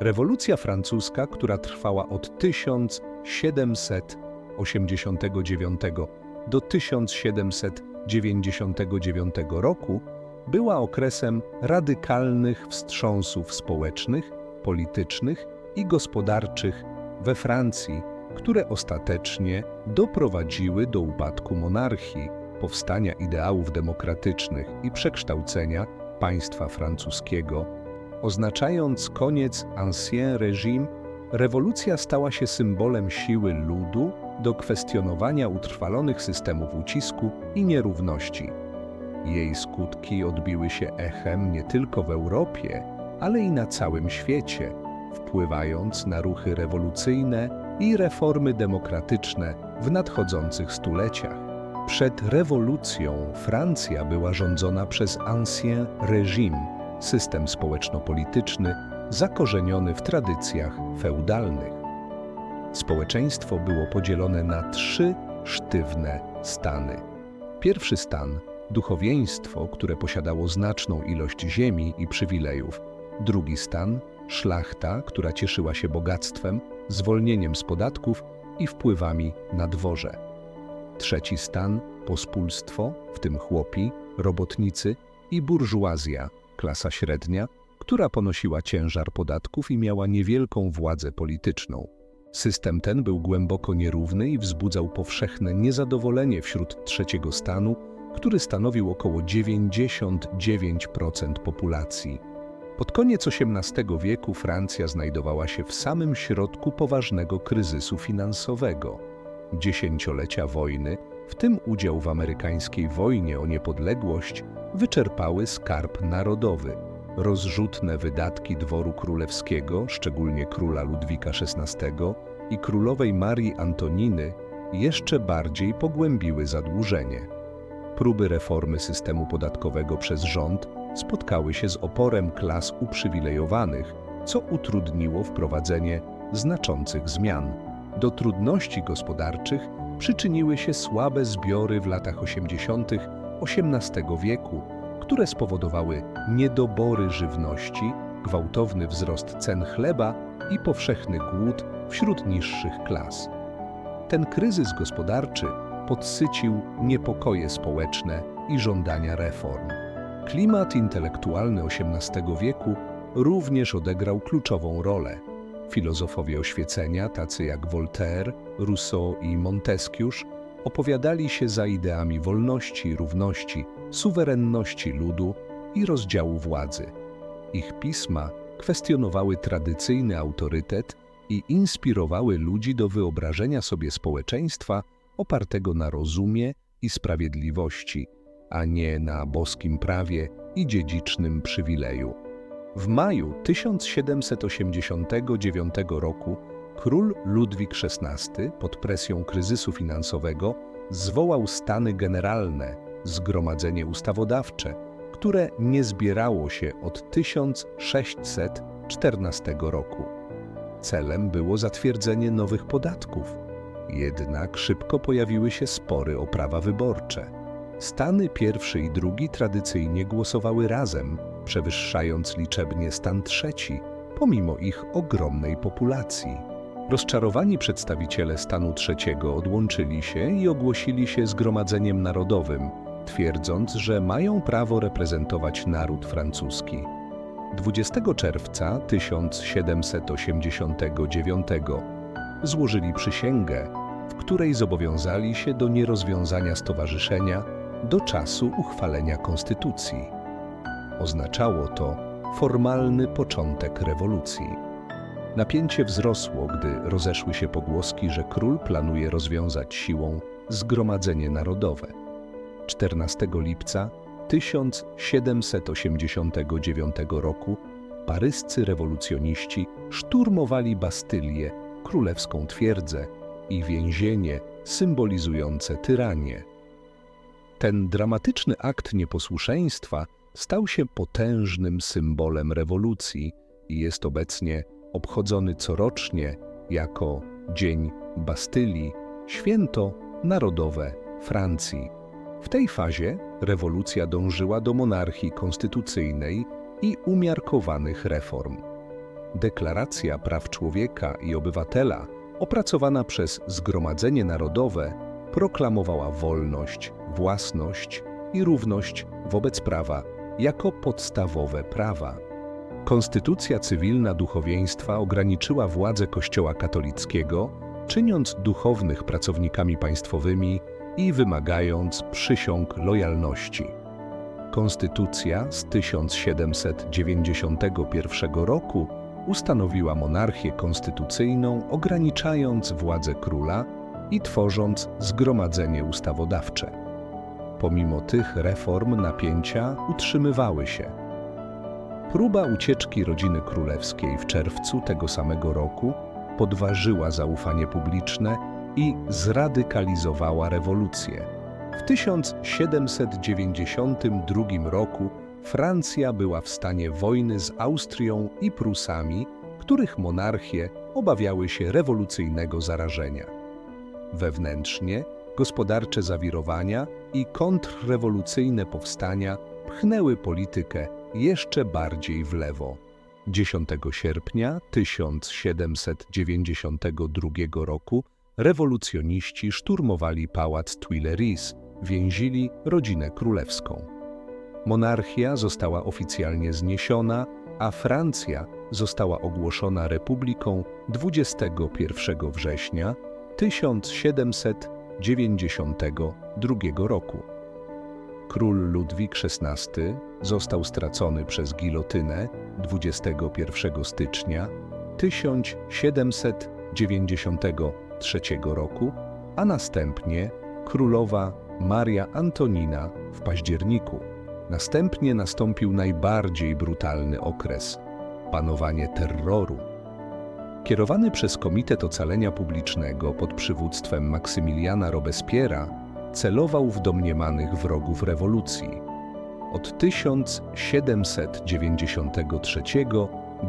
Rewolucja francuska, która trwała od 1789 do 1799 roku, była okresem radykalnych wstrząsów społecznych, politycznych i gospodarczych we Francji, które ostatecznie doprowadziły do upadku monarchii, powstania ideałów demokratycznych i przekształcenia państwa francuskiego. Oznaczając koniec Ancien Régime, rewolucja stała się symbolem siły ludu do kwestionowania utrwalonych systemów ucisku i nierówności. Jej skutki odbiły się echem nie tylko w Europie, ale i na całym świecie, wpływając na ruchy rewolucyjne i reformy demokratyczne w nadchodzących stuleciach. Przed rewolucją Francja była rządzona przez Ancien Régime, system społeczno-polityczny zakorzeniony w tradycjach feudalnych. Społeczeństwo było podzielone na trzy sztywne stany. Pierwszy stan duchowieństwo, które posiadało znaczną ilość ziemi i przywilejów. Drugi stan szlachta, która cieszyła się bogactwem, zwolnieniem z podatków i wpływami na dworze. Trzeci stan pospólstwo, w tym chłopi, robotnicy i burżuazja, klasa średnia, która ponosiła ciężar podatków i miała niewielką władzę polityczną. System ten był głęboko nierówny i wzbudzał powszechne niezadowolenie wśród trzeciego stanu, który stanowił około 99% populacji. Pod koniec XVIII wieku Francja znajdowała się w samym środku poważnego kryzysu finansowego. Dziesięciolecia wojny, w tym udział w amerykańskiej wojnie o niepodległość, wyczerpały skarb narodowy. Rozrzutne wydatki dworu królewskiego, szczególnie króla Ludwika XVI i królowej Marii Antoniny, jeszcze bardziej pogłębiły zadłużenie. Próby reformy systemu podatkowego przez rząd spotkały się z oporem klas uprzywilejowanych, co utrudniło wprowadzenie znaczących zmian. Do trudności gospodarczych przyczyniły się słabe zbiory w latach 80. XVIII wieku, które spowodowały niedobory żywności, gwałtowny wzrost cen chleba i powszechny głód wśród niższych klas. Ten kryzys gospodarczy podsycił niepokoje społeczne i żądania reform. Klimat intelektualny XVIII wieku również odegrał kluczową rolę. Filozofowie oświecenia, tacy jak Voltaire, Rousseau i Montesquieu, opowiadali się za ideami wolności, równości, suwerenności ludu i rozdziału władzy. Ich pisma kwestionowały tradycyjny autorytet i inspirowały ludzi do wyobrażenia sobie społeczeństwa opartego na rozumie i sprawiedliwości, a nie na boskim prawie i dziedzicznym przywileju. W maju 1789 roku król Ludwik XVI pod presją kryzysu finansowego zwołał stany generalne, zgromadzenie ustawodawcze, które nie zbierało się od 1614 roku. Celem było zatwierdzenie nowych podatków, jednak szybko pojawiły się spory o prawa wyborcze. Stany pierwszy i drugi tradycyjnie głosowały razem, przewyższając liczebnie stan trzeci, pomimo ich ogromnej populacji. Rozczarowani przedstawiciele stanu trzeciego odłączyli się i ogłosili się Zgromadzeniem Narodowym, twierdząc, że mają prawo reprezentować naród francuski. 20 czerwca 1789 złożyli przysięgę, w której zobowiązali się do nierozwiązania stowarzyszenia do czasu uchwalenia konstytucji. Oznaczało to formalny początek rewolucji. Napięcie wzrosło, gdy rozeszły się pogłoski, że król planuje rozwiązać siłą Zgromadzenie Narodowe. 14 lipca 1789 roku paryscy rewolucjoniści szturmowali Bastylię, królewską twierdzę i więzienie symbolizujące tyranię. Ten dramatyczny akt nieposłuszeństwa stał się potężnym symbolem rewolucji i jest obecnie obchodzony corocznie jako Dzień Bastylii, święto narodowe Francji. W tej fazie rewolucja dążyła do monarchii konstytucyjnej i umiarkowanych reform. Deklaracja Praw Człowieka i Obywatela, opracowana przez Zgromadzenie Narodowe, proklamowała wolność, własność i równość wobec prawa jako podstawowe prawa. Konstytucja cywilna duchowieństwa ograniczyła władzę Kościoła katolickiego, czyniąc duchownych pracownikami państwowymi i wymagając przysiąg lojalności. Konstytucja z 1791 roku ustanowiła monarchię konstytucyjną, ograniczając władzę króla i tworząc zgromadzenie ustawodawcze. Pomimo tych reform napięcia utrzymywały się. Próba ucieczki rodziny królewskiej w czerwcu tego samego roku podważyła zaufanie publiczne i zradykalizowała rewolucję. W 1792 roku Francja była w stanie wojny z Austrią i Prusami, których monarchie obawiały się rewolucyjnego zarażenia. Wewnętrznie gospodarcze zawirowania i kontrrewolucyjne powstania pchnęły politykę jeszcze bardziej w lewo. 10 sierpnia 1792 roku rewolucjoniści szturmowali pałac Tuileries, więzili rodzinę królewską. Monarchia została oficjalnie zniesiona, a Francja została ogłoszona republiką 21 września 1792 roku. Król Ludwik XVI został stracony przez gilotynę 21 stycznia 1793 roku, a następnie królowa Maria Antonina w październiku. Następnie nastąpił najbardziej brutalny okres panowanie terroru. Kierowany przez Komitet Ocalenia Publicznego pod przywództwem Maksymiliana Robespiera, celował w domniemanych wrogów rewolucji. Od 1793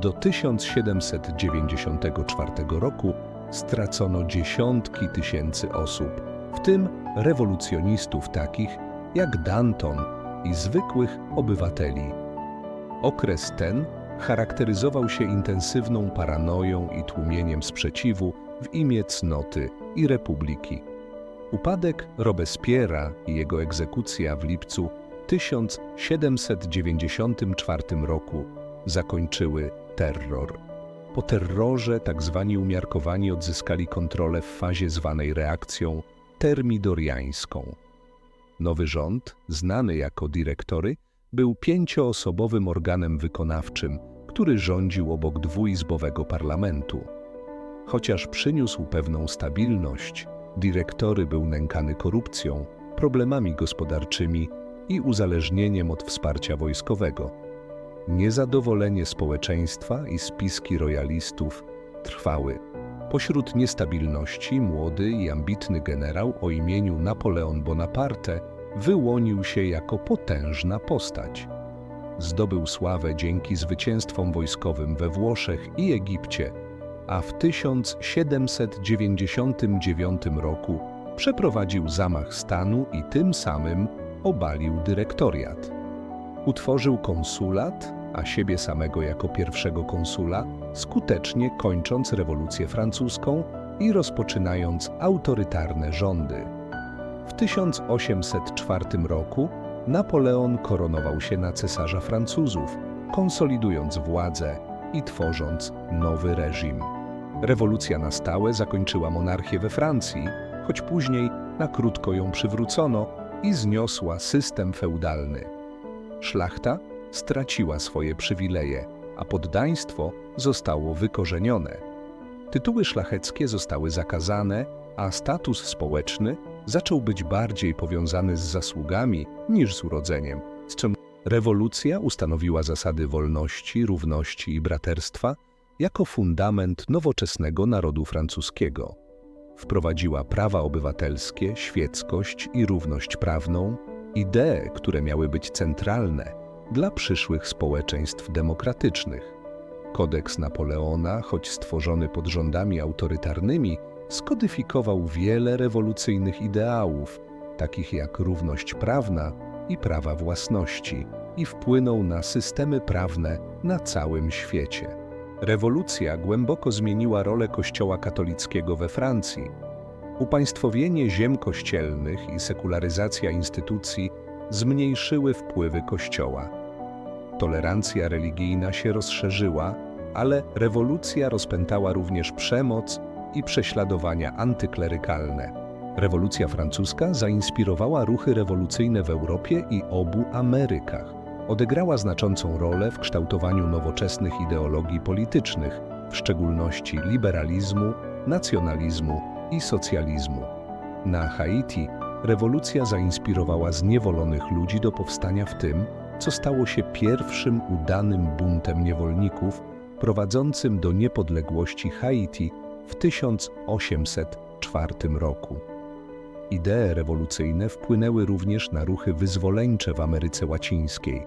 do 1794 roku stracono dziesiątki tysięcy osób, w tym rewolucjonistów takich jak Danton i zwykłych obywateli. Okres ten charakteryzował się intensywną paranoją i tłumieniem sprzeciwu w imię cnoty i republiki. Upadek Robespiera i jego egzekucja w lipcu 1794 roku zakończyły terror. Po terrorze tzw. umiarkowani odzyskali kontrolę w fazie zwanej reakcją termidoriańską. Nowy rząd, znany jako dyrektory, był pięcioosobowym organem wykonawczym, który rządził obok dwuizbowego parlamentu. Chociaż przyniósł pewną stabilność, dyrektory był nękany korupcją, problemami gospodarczymi i uzależnieniem od wsparcia wojskowego. Niezadowolenie społeczeństwa i spiski royalistów trwały. Pośród niestabilności młody i ambitny generał o imieniu Napoleon Bonaparte wyłonił się jako potężna postać. Zdobył sławę dzięki zwycięstwom wojskowym we Włoszech i Egipcie, a w 1799 roku przeprowadził zamach stanu i tym samym obalił dyrektoriat. Utworzył konsulat, a siebie samego jako pierwszego konsula, skutecznie kończąc rewolucję francuską i rozpoczynając autorytarne rządy. W 1804 roku Napoleon koronował się na cesarza Francuzów, konsolidując władzę i tworząc nowy reżim. Rewolucja na stałe zakończyła monarchię we Francji, choć później na krótko ją przywrócono i zniosła system feudalny. Szlachta straciła swoje przywileje, a poddaństwo zostało wykorzenione. Tytuły szlacheckie zostały zakazane, a status społeczny zaczął być bardziej powiązany z zasługami niż z urodzeniem, z czym rewolucja ustanowiła zasady wolności, równości i braterstwa jako fundament nowoczesnego narodu francuskiego. Wprowadziła prawa obywatelskie, świeckość i równość prawną, idee, które miały być centralne dla przyszłych społeczeństw demokratycznych. Kodeks Napoleona, choć stworzony pod rządami autorytarnymi, skodyfikował wiele rewolucyjnych ideałów, takich jak równość prawna i prawa własności, i wpłynął na systemy prawne na całym świecie. Rewolucja głęboko zmieniła rolę Kościoła katolickiego we Francji. Upaństwowienie ziem kościelnych i sekularyzacja instytucji zmniejszyły wpływy Kościoła. Tolerancja religijna się rozszerzyła, ale rewolucja rozpętała również przemoc i prześladowania antyklerykalne. Rewolucja francuska zainspirowała ruchy rewolucyjne w Europie i obu Amerykach. Odegrała znaczącą rolę w kształtowaniu nowoczesnych ideologii politycznych, w szczególności liberalizmu, nacjonalizmu i socjalizmu. Na Haiti rewolucja zainspirowała zniewolonych ludzi do powstania w tym, co stało się pierwszym udanym buntem niewolników prowadzącym do niepodległości Haiti w 1804 roku. Idee rewolucyjne wpłynęły również na ruchy wyzwoleńcze w Ameryce Łacińskiej.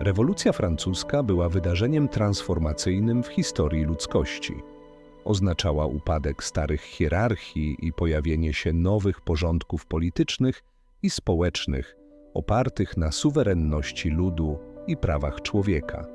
Rewolucja francuska była wydarzeniem transformacyjnym w historii ludzkości. Oznaczała upadek starych hierarchii i pojawienie się nowych porządków politycznych i społecznych opartych na suwerenności ludu i prawach człowieka.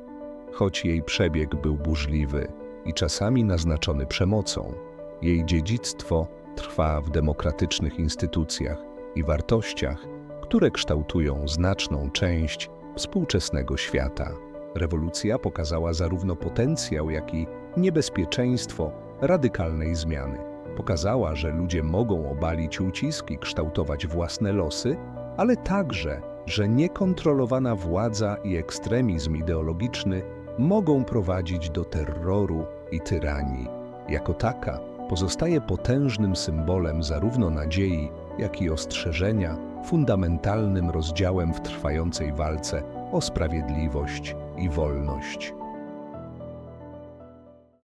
Choć jej przebieg był burzliwy i czasami naznaczony przemocą, jej dziedzictwo trwa w demokratycznych instytucjach i wartościach, które kształtują znaczną część współczesnego świata. Rewolucja pokazała zarówno potencjał, jak i niebezpieczeństwo radykalnej zmiany. Pokazała, że ludzie mogą obalić ucisk i kształtować własne losy, ale także, że niekontrolowana władza i ekstremizm ideologiczny mogą prowadzić do terroru i tyranii. Jako taka pozostaje potężnym symbolem zarówno nadziei, jak i ostrzeżenia, fundamentalnym rozdziałem w trwającej walce o sprawiedliwość i wolność.